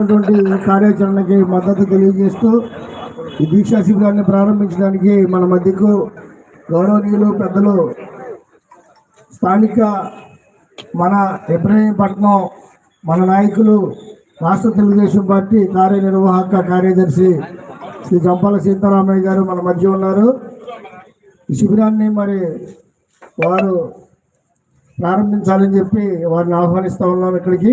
ఈ కార్యాచరణకి మద్దతు తెలియజేస్తూ ఈ దీక్షా శిబిరాన్ని ప్రారంభించడానికి మన మధ్యకు గౌరవనీయులు పెద్దలు స్థానిక మన ఇబ్రహీంపట్నం మన నాయకులు రాష్ట్ర తెలుగుదేశం పార్టీ కార్యనిర్వాహక కార్యదర్శి శ్రీ జంపాల సీతారామయ్య గారు మన మధ్య ఉన్నారు. ఈ శిబిరాన్ని మరి వారు ప్రారంభించాలని చెప్పి వారిని ఆహ్వానిస్తా ఉన్నాం ఇక్కడికి.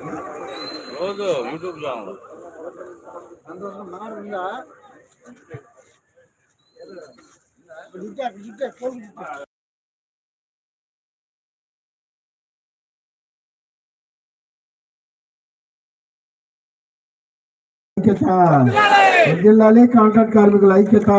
రోజు యూట్యూబ్ ఛానల్. ఐక్యత. వదిల్లాలి కాంట్రాక్ట్ కార్మికుల ఐక్యత.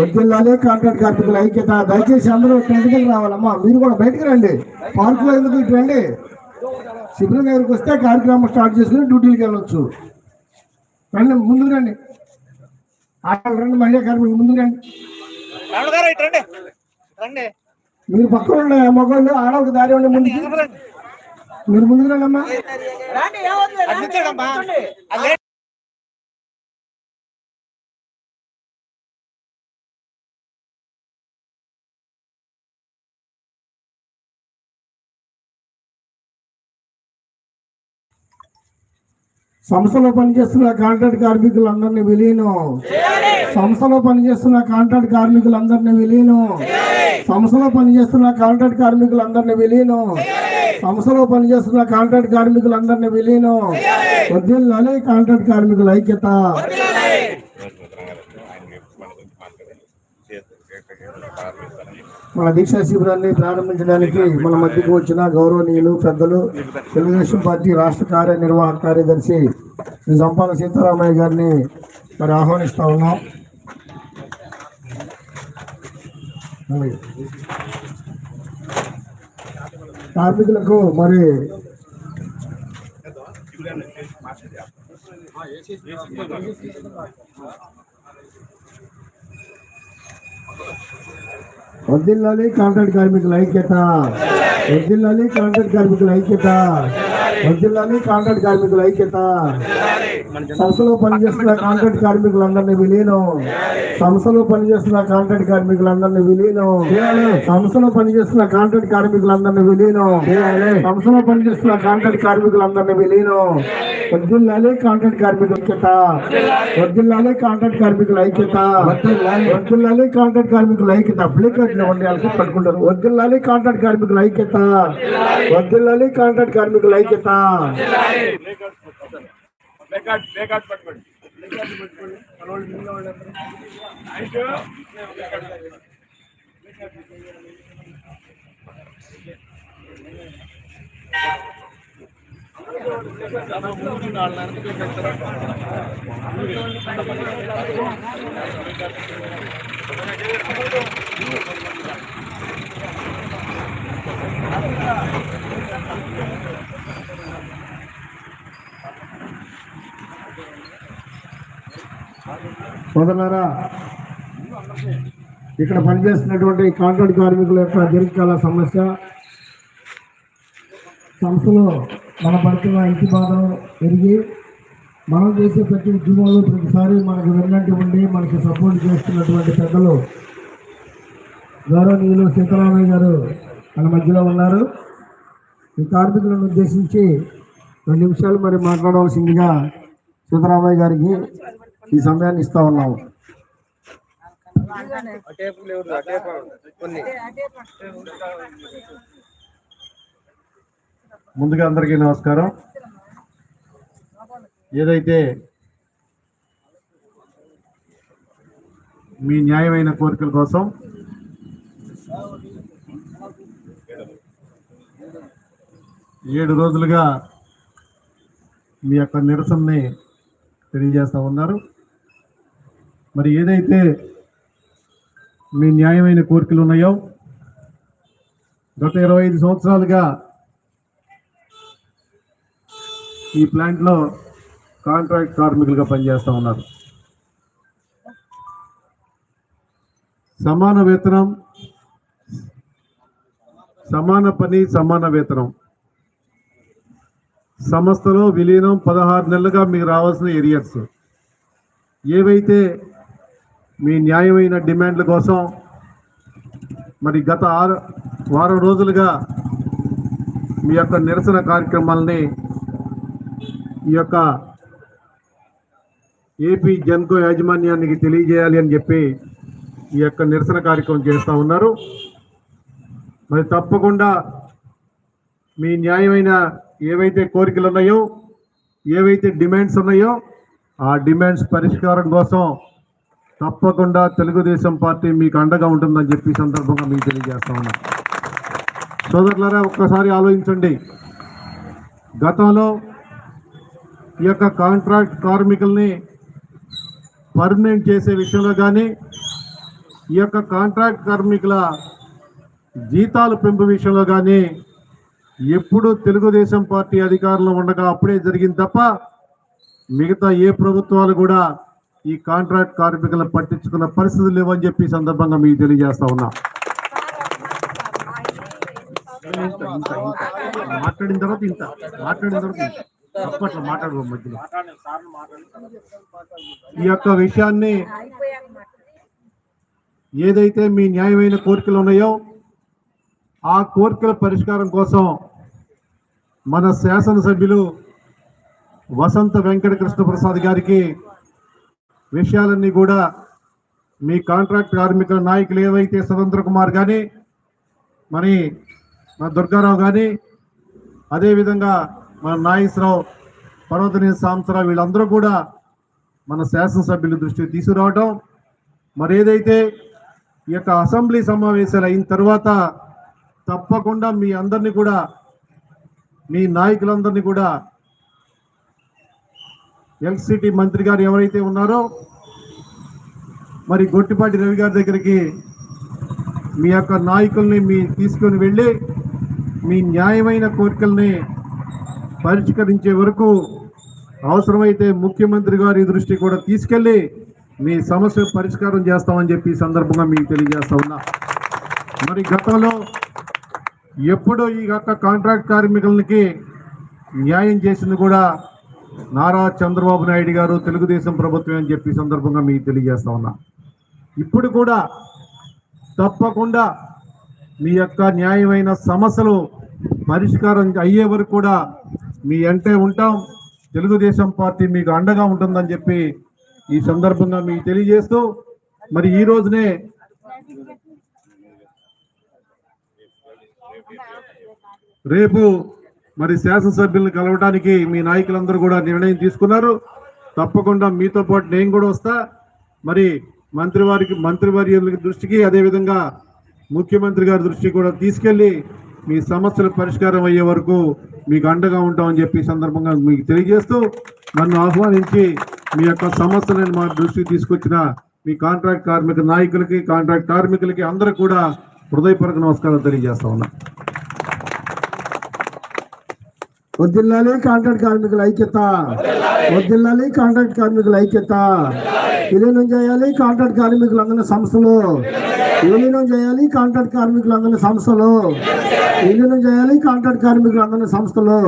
వదిల్లాలి కాంట్రాక్ట్ కార్మికుల ఐక్యత. దయచేసి అందరూ టెంట్కి రావాలమ్మా. మీరు కూడా బయటకు రండి. పార్కులో ఎందుకు ఇటు రండి? శిబిరం దగ్గరికి వస్తే కార్యక్రమం స్టార్ట్ చేసుకుని డ్యూటీలకు వెళ్ళొచ్చు. రండి ముందుకు రండి. రండి మహిళా కార్మికులు ముందుకు రండి. రండి. మీరు పక్కన ఉండే మగవాళ్ళు ఆడవాళ్ళకి దారి ఉండే ముందుకి. మీరు ముందుకు రండి అమ్మా సంస్థలో పనిచేస్తున్న కాంట్రాక్ట్ కార్మికులందరినీ విలీనం. సంస్థలో పనిచేస్తున్న కాంట్రాక్ట్ కార్మికులందరినీ విలీనం. సంస్థలో పనిచేస్తున్న కాంట్రాక్ట్ కార్మికులందరినీ విలీనం. సంస్థలో పనిచేస్తున్న కాంట్రాక్ట్ కార్మికులందరినీ విలీనం. వద్దిల్లాలి కాంట్రాక్ట్ కార్మికుల ఐక్యత. మన దీక్షా శిబిరాన్ని ప్రారంభించడానికి మన మధ్యకు వచ్చిన గౌరవనీయులు పెద్దలు తెలుగుదేశం పార్టీ రాష్ట్ర కార్యనిర్వాహక కార్యదర్శి శ్రీ సంపాల సీతారామయ్య గారిని మరి ఆహ్వానిస్తా ఉన్నాం. మరి Thank మరి వద్దిల్లాలి కాంట్రాక్ట్ కార్మికుల ఐక్యత. వద్దిల్లాలి కాంట్రాక్ట్ కార్మికుల ఐక్యత. వద్దిల్లాలి కాంట్రాక్ట్ కార్మికుల ఐక్యత. సంస్థలో పనిచేస్తున్న కాంట్రాక్ట్ కార్మికులందరినీ విలీనం. సంస్థలో పనిచేస్తున్న కాంట్రాక్ట్ కార్మికులందరినీ విలీనం. సంస్థలో పనిచేస్తున్న కాంట్రాక్ట్ కార్మికులందరినీ విలీనం. సంస్థలో పనిచేస్తున్న కాంట్రాక్ట్ కార్మికులందరినీ విలీనం. వద్దిల్లాలి కాంట్రాక్ట్ కార్మికుల ఐక్యత. వద్దిల్లాలి కాంట్రాక్ట్ కార్మికుల ఐక్యత. వద్దిల్లాలి కాంట్రాక్ట్ కార్మికుల ఐక్యత. ప్లేకార్డులు ఉండి వాళ్ళకి పట్టుకుంటారు. వద్దిల్లాలి కాంట్రాక్ట్ కార్మికుల ఐక్యత. వద్దిల్లాలి కాంట్రాక్ట్ కార్మికుల ఐక్యత. ప్లేకార్డ్ ప్లేకార్డ్ పట్టుకోండి సోదరులారా ఇక్కడ పనిచేస్తున్నటువంటి కాంట్రాక్ట్ కార్మికుల యొక్క దీర్ఘకాల సమస్య. సంస్థలో మన పడుతున్న ఇంటి బాధ పెరిగి మనం చేసే ప్రతి ఉద్యమంలో ప్రతిసారి మనకు వెళ్ళినటువంటి ఉండి మనకి సపోర్ట్ చేస్తున్నటువంటి పెద్దలు గౌరవనీయులు సీతారామయ్య గారు మన మధ్యలో ఉన్నారు. ఈ కార్మికులను ఉద్దేశించి రెండు నిమిషాలు మరి మాట్లాడవలసిందిగా సీతారామయ్య గారికి ఈ సమయాన్ని ఇస్తా ఉన్నాము. కొన్ని ముందుగా అందరికీ నమస్కారం. ఏదైతే మీ న్యాయమైన కోరికల కోసం ఏడు రోజులుగా మీ యొక్క నిరసనని తెలియజేస్తూ ఉన్నారు. మరి ఏదైతే మీ న్యాయమైన కోరికలు ఉన్నాయో గత ఇరవై ఐదు సంవత్సరాలుగా ఈ ప్లాంట్లో కాంట్రాక్ట్ కార్మికులుగా పనిచేస్తూ ఉన్నారు. సమాన వేతనం సమాన పని సమాన వేతనం. సంస్థలో విలీనం పదహారు నెలలుగా మీకు రావాల్సిన ఏరియర్స్ ఏవైతే మీ న్యాయమైన డిమాండ్ల కోసం మరి గత ఆరు వారం రోజులుగా మీ యొక్క నిరసన కార్యక్రమాలని ఈ యొక్క ఏపీ జన్కో యాజమాన్యానికి తెలియజేయాలి అని చెప్పి ఈ యొక్క నిరసన కార్యక్రమం చేస్తూ ఉన్నారు. మరి తప్పకుండా మీ న్యాయమైన ఏవైతే కోరికలు ఉన్నాయో ఏవైతే డిమాండ్స్ ఉన్నాయో ఆ డిమాండ్స్ పరిష్కారం కోసం తప్పకుండా తెలుగుదేశం పార్టీ మీకు అండగా ఉంటుందని చెప్పి సందర్భంగా మీకు తెలియజేస్తా ఉన్నా. సోదరులారా ఒక్కసారి ఆలోచించండి. గతంలో ఈ యొక్క కాంట్రాక్ట్ కార్మికుల్ని పర్మనెంట్ చేసే విషయంలో కానీ ఈ యొక్క కాంట్రాక్ట్ కార్మికుల జీతాలు పెంపు విషయంలో కానీ ఎప్పుడు తెలుగుదేశం పార్టీ అధికారంలో ఉండగా అప్పుడే జరిగింది తప్ప మిగతా ఏ ప్రభుత్వాలు కూడా ఈ కాంట్రాక్ట్ కార్మికులను పట్టించుకున్న పరిస్థితులు లేవని చెప్పి సందర్భంగా మీకు తెలియజేస్తా ఉన్నా. మాట్లాడిన తర్వాత ఇంత మాట్లాడిన తర్వాత అప్పట్లో మాట్లాడు మధ్యలో. ఈ యొక్క విషయాన్ని ఏదైతే మీ న్యాయమైన కోరికలు ఉన్నాయో ఆ కోరికల పరిష్కారం కోసం మన శాసనసభ్యులు వసంత వెంకట కృష్ణప్రసాద్ గారికి విషయాలన్నీ కూడా మీ కాంట్రాక్ట్ కార్మికుల నాయకులు ఏవైతే స్వతంత్ర కుమార్ కానీ మరి మన దుర్గారావు కానీ అదేవిధంగా మన నాగేశ్వరరావు పర్వతనే సాంసరావు వీళ్ళందరూ కూడా మన శాసనసభ్యుల దృష్టికి తీసుకురావటం. మరి ఏదైతే ఈ యొక్క అసెంబ్లీ సమావేశాలు అయిన తర్వాత తప్పకుండా మీ అందరినీ కూడా మీ నాయకులందరినీ కూడా ఎల్సిటీ మంత్రి గారు ఎవరైతే ఉన్నారో మరి గొట్టిపాటి రవి గారి దగ్గరికి మీ యొక్క నాయకుల్ని మీ తీసుకొని వెళ్ళి మీ న్యాయమైన కోరికల్ని పరిష్కరించే వరకు అవసరమైతే ముఖ్యమంత్రి గారి దృష్టి కూడా తీసుకెళ్ళి మీ సమస్య పరిష్కారం చేస్తామని చెప్పి సందర్భంగా మీకు తెలియజేస్తా ఉన్నా. మరి గతంలో ఎప్పుడో ఈ యొక్క కాంట్రాక్ట్ కార్మికులకి న్యాయం చేసింది కూడా నారా చంద్రబాబు నాయుడు గారు తెలుగుదేశం ప్రభుత్వం అని చెప్పి సందర్భంగా మీకు తెలియజేస్తా ఉన్నా. ఇప్పుడు కూడా తప్పకుండా మీ యొక్క న్యాయమైన సమస్యలు పరిష్కారం అయ్యే వరకు కూడా మీ అంటే ఉంటాం తెలుగుదేశం పార్టీ మీకు అండగా ఉంటుందని చెప్పి ఈ సందర్భంగా మీకు తెలియజేస్తూ మరి ఈ రోజునే రేపు మరి శాసనసభ్యులను కలవడానికి మీ నాయకులందరూ కూడా నిర్ణయం తీసుకున్నారు. తప్పకుండా మీతో పాటు నేను కూడా వస్తా. మరి మంత్రివారికి మంత్రివర్యుల దృష్టికి అదేవిధంగా ముఖ్యమంత్రి గారి దృష్టికి కూడా తీసుకెళ్ళి మీ సమస్యలు పరిష్కారం అయ్యే వరకు మీకు అండగా ఉంటామని చెప్పి సందర్భంగా మీకు తెలియజేస్తూ నన్ను ఆహ్వానించి మీ యొక్క సమస్యలను మా దృష్టికి తీసుకొచ్చిన మీ కాంట్రాక్ట్ కార్మిక నాయకులకి కాంట్రాక్ట్ కార్మికులకి అందరూ కూడా హృదయపూర్వక నమస్కారం తెలియజేస్తా ఉన్నా. వదిల్లాలి కాంట్రాక్ట్ కార్మికుల ఐక్యత. వదిల్లాలి కాంట్రాక్ట్ కార్మికుల ఐక్యత. విలీనం చేయాలి కాంట్రాక్ట్ కార్మికులందరినీ సంస్థలు. విలీనం చేయాలి కాంట్రాక్ట్ కార్మికులందరినీ సంస్థలు. విలీనం చేయాలి కాంట్రాక్ట్ కార్మికులందరినీ సంస్థలు.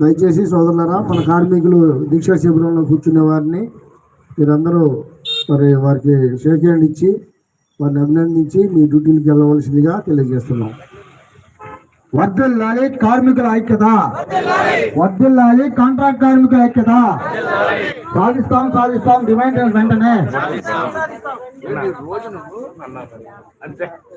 దయచేసి సోదరులరా మన కార్మికులు దీక్షా శిబిరంలో కూర్చునే వారిని మీరందరూ మరి వారికి షేక్ హ్యాండ్ ఇచ్చి వారిని అభినందించి మీ డ్యూటీలకు వెళ్ళవలసిందిగా తెలియజేస్తున్నాం. వర్ధిల్లాలి కార్మికుల ఐక్యత. వర్ధిల్లాలి కాంట్రాక్ట్ కార్మికుల ఐక్యత. సాధిస్తాం సాధిస్తాం డిమాండ్ వెంటనే.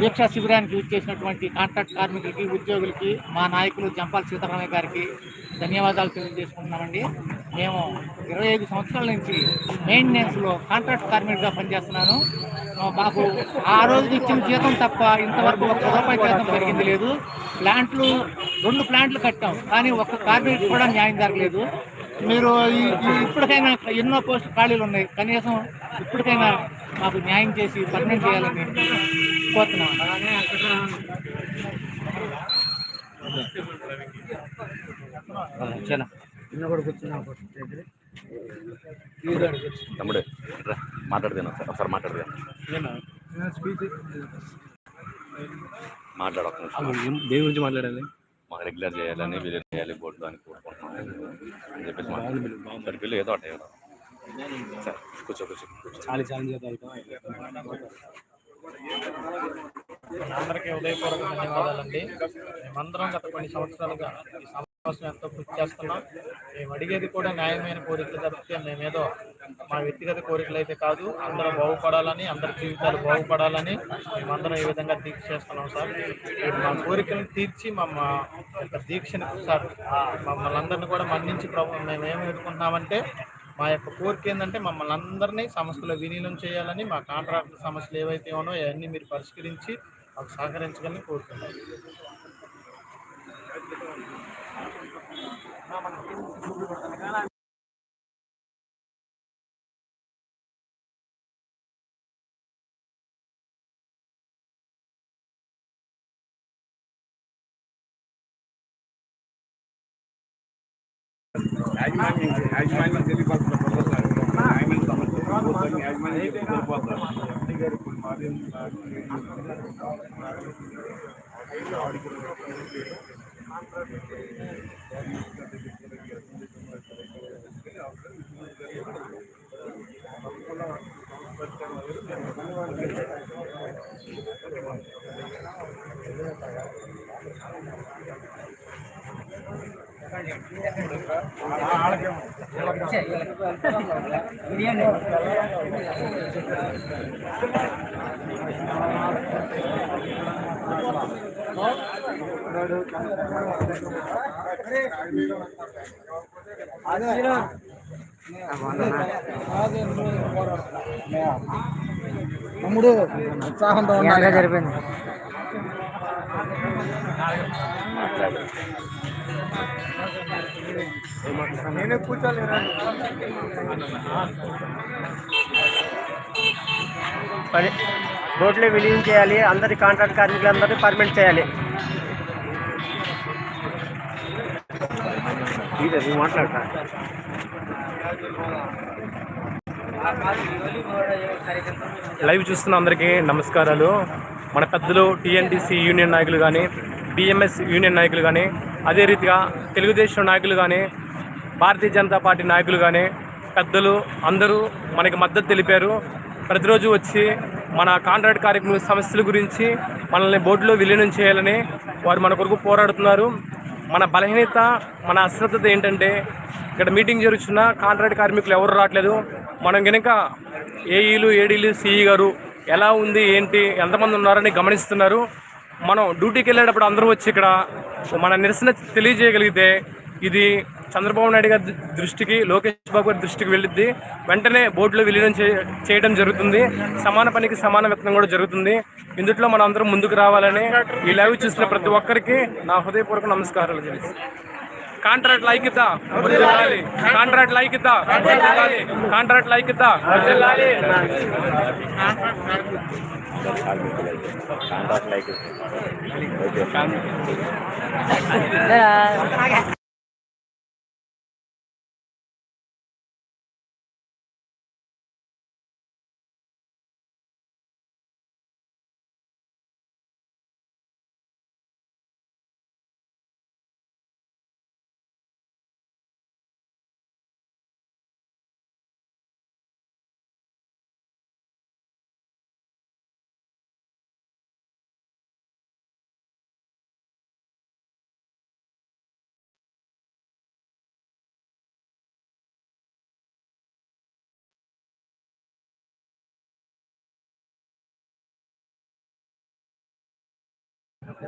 దీక్షా శిబిరానికి ఇచ్చేసినటువంటి కాంట్రాక్ట్ కార్మికులకి ఉద్యోగులకి మా నాయకులు జంపాల్ సీతారామయ్య గారికి ధన్యవాదాలు తెలియజేసుకుంటున్నామండి. మేము ఇరవై ఐదు సంవత్సరాల నుంచి మెయింటెనెన్స్లో కాంట్రాక్ట్ కార్మికుడిగా పనిచేస్తున్నాను. మాకు ఆ రోజు ఇచ్చిన జీతం తప్ప ఇంతవరకు ఒక్క రూపాయి జీతం పెరిగింది లేదు. ప్లాంట్లు రెండు ప్లాంట్లు కట్టాం కానీ ఒక్క కార్మికుడికి కూడా న్యాయం జరగలేదు. మీరు ఇప్పటికైనా ఎన్నో పోస్టులు ఖాళీలు ఉన్నాయి. కనీసం ఇప్పటికైనా మాకు న్యాయం చేసి పర్మనెంట్ చేయాలని కోరుతున్నాం. తమ్ముడు మాట్లాడదాను ఒకసారి మాట్లాడు దేని గురించి మాట్లాడాలి? మాకు రెగ్యులర్ చేయాలని వీళ్ళు చేయాలి బోర్డు అని కోరుకుంటున్నాను అని చెప్పేసి మాట్లాడు సరే పిల్లలు ఏదో. సరే కూర్చో కూర్చో అందరికీ ఉదయపూర్వక ధన్యవాదాలండి. మేమందరం గత కొన్ని సంవత్సరాలుగా కోసం ఎంతో కృషి చేస్తున్నాం. మేము అడిగేది కూడా న్యాయమైన కోరికలు తప్పితే మేమేదో మా వ్యక్తిగత కోరికలు అయితే కాదు అందరూ బాగుపడాలని అందరి జీవితాలు బాగుపడాలని మేమందరం ఈ విధంగా దీక్ష చేస్తున్నాం సార్. మా కోరికలను తీర్చి మా యొక్క దీక్షని సార్ మమ్మల్ని అందరిని కూడా మన్నించి ప్రభుత్వం మేము ఏమి ఎదుర్కొంటున్నామంటే మా యొక్క కోరిక ఏంటంటే మమ్మల్ని అందరినీ సంస్థలో విలీనం చేయాలని మా కాంట్రాక్ట్ సమస్యలు ఏవైతే ఉన్నాయో అవన్నీ మీరు పరిష్కరించి మాకు సహకరించగలని కోరుతున్నాను యాజమాన్యం యాజమాన్యం తెలియపరచాలి యాజమాన్యం తెలియపరచాలి తమ్ముడు ఉత్సాహంతో ఉండాలి జరిపోయింది నేనే కూర్చోాలి పని బోర్డులో విలీనం చేయాలి. అందరి కాంట్రాక్ట్ కార్మికులందరినీ పర్మనెంట్ చేయాలి. మాట్లాడతా లైవ్ చూస్తున్న అందరికీ నమస్కారాలు. మన పెద్దలు టీఎన్టీసీ యూనియన్ నాయకులు కానీ బిఎంఎస్ యూనియన్ నాయకులు కానీ అదే రీతిగా తెలుగుదేశం నాయకులు కానీ భారతీయ జనతా పార్టీ నాయకులు కానీ పెద్దలు అందరూ మనకి మద్దతు తెలిపారు. ప్రతిరోజు వచ్చి మన కాంట్రాక్ట్ కార్యక్రమం సమస్యల గురించి మనల్ని బోర్డులో విలీనం చేయాలని వారు మన కొరకు పోరాడుతున్నారు. మన బలహీనత మన అశ్రద్ధత ఏంటంటే ఇక్కడ మీటింగ్ జరుగుతున్న కాంట్రాక్ట్ కార్మికులు ఎవరు రావట్లేదు. మనం కనుక ఏఈలు ఏడీలు సిఈ గారు ఎలా ఉంది ఏంటి ఎంతమంది ఉన్నారని గమనిస్తున్నారు. మనం డ్యూటీకి వెళ్ళేటప్పుడు అందరూ వచ్చి ఇక్కడ మన నిరసన తెలియజేయగలిగితే ఇది చంద్రబాబు నాయుడు గారి దృష్టికి లోకేష్ బాబు గారి దృష్టికి వెళ్ళిద్ది. వెంటనే బోర్డులో విలీనం చే చేయడం జరుగుతుంది. సమాన పనికి సమాన వేతనం కూడా జరుగుతుంది. ఇందుట్లో మనం అందరం ముందుకు రావాలని ఈ లైవ్ చూసిన ప్రతి ఒక్కరికి నా హృదయపూర్వక నమస్కారాలు తెలుసు కాంట్రాక్ట్ ఐక్యత వర్ధిల్లాలి కాంట్రాక్ట్ ఐక్యత వర్ధిల్లాలి కాంట్రాక్ట్ ఐక్యత వర్ధిల్లాలి కాంట్రాక్ట్ లైక్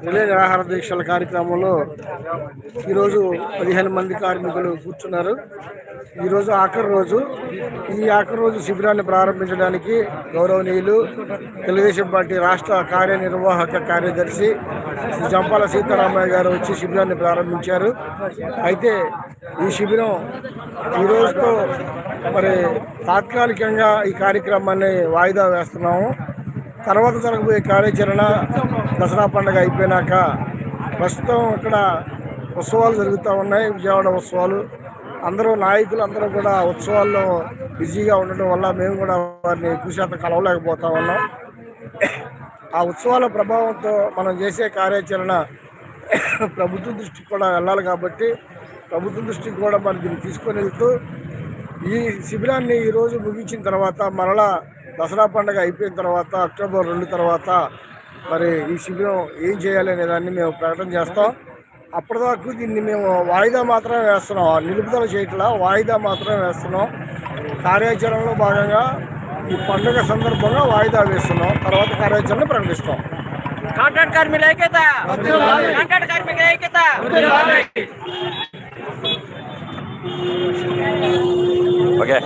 రిలే ఆహార దీక్షల కార్యక్రమంలో ఈరోజు పదిహేను మంది కార్మికులు కూర్చున్నారు. ఈరోజు ఆఖరి రోజు. ఈ ఆఖరి రోజు శిబిరాన్ని ప్రారంభించడానికి గౌరవనీయులు తెలుగుదేశం పార్టీ రాష్ట్ర కార్యనిర్వాహక కార్యదర్శి శ్రీ జంపాల సీతారామయ్య గారు వచ్చి శిబిరాన్ని ప్రారంభించారు. అయితే ఈ శిబిరం ఈ రోజుతో మరి తాత్కాలికంగా ఈ కార్యక్రమాన్ని వాయిదా వేస్తున్నాము. తర్వాత జరగబోయే కార్యాచరణ దసరా పండుగ అయిపోయినాక ప్రస్తుతం ఇక్కడ ఉత్సవాలు జరుగుతూ ఉన్నాయి విజయవాడ ఉత్సవాలు. అందరూ నాయకులు అందరూ కూడా ఉత్సవాల్లో బిజీగా ఉండడం వల్ల మేము కూడా వారిని ఎక్కువ శాతం కలవలేకపోతా ఉన్నాం. ఆ ఉత్సవాల ప్రభావంతో మనం చేసే కార్యాచరణ ప్రభుత్వం దృష్టికి కూడా వెళ్ళాలి కాబట్టి ప్రభుత్వం దృష్టికి కూడా మనం దీన్ని తీసుకొని వెళ్తూ ఈ శిబిరాన్ని ఈరోజు ముగించిన తర్వాత మరలా దసరా పండుగ అయిపోయిన తర్వాత అక్టోబర్ రెండు తర్వాత మరి ఈ శిబిరం ఏం చేయాలి అనే దాన్ని మేము ప్రకటన చేస్తాం. అప్పటిదాకా దీన్ని మేము వాయిదా మాత్రమే వేస్తున్నాం. నిలుపుదల చేయట్లా వాయిదా మాత్రమే వేస్తున్నాం. కార్యాచరణలో భాగంగా ఈ పండుగ సందర్భంగా వాయిదా వేస్తున్నాం. తర్వాత కార్యాచరణ ప్రకటిస్తాం. కాంట్రాక్ట్ కార్మికుల ఐక్యత! కాంట్రాక్ట్ కార్మికుల ఐక్యత! ఓకే.